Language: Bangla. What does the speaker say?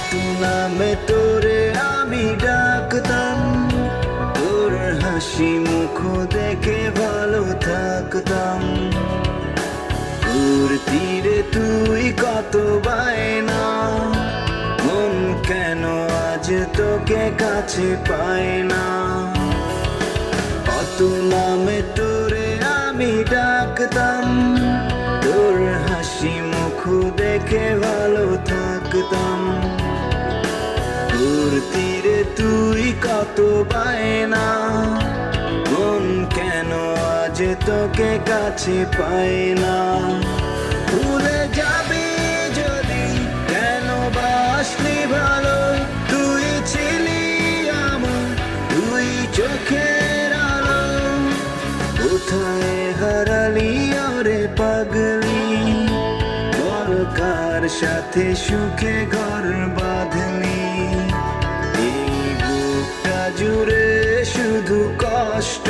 কত নামে তোরে আমি ডাকতাম তোর হাসি মুখ দেখে ভালো থাকতাম তোর তীরে তুই কত বায়না মন কেন আজ তোকে কাছে পায় না কত নামে তোরে আমি ডাকতাম তোর হাসি মুখ দেখে ভালো থাকতাম তোর তীরে তুই কত বায়না? মন কেন আজ তোকে কাছে পায় না ভুলে যাবি যদি কেন বাসলি ভালো? তুই ছিলি আমার তুই চোখের আলো। কোথায় হারালি ওরে পাগলি? বল কার সাথে সুখে ঘর বাঁধলি। জুড়ে শুধু কষ্ট।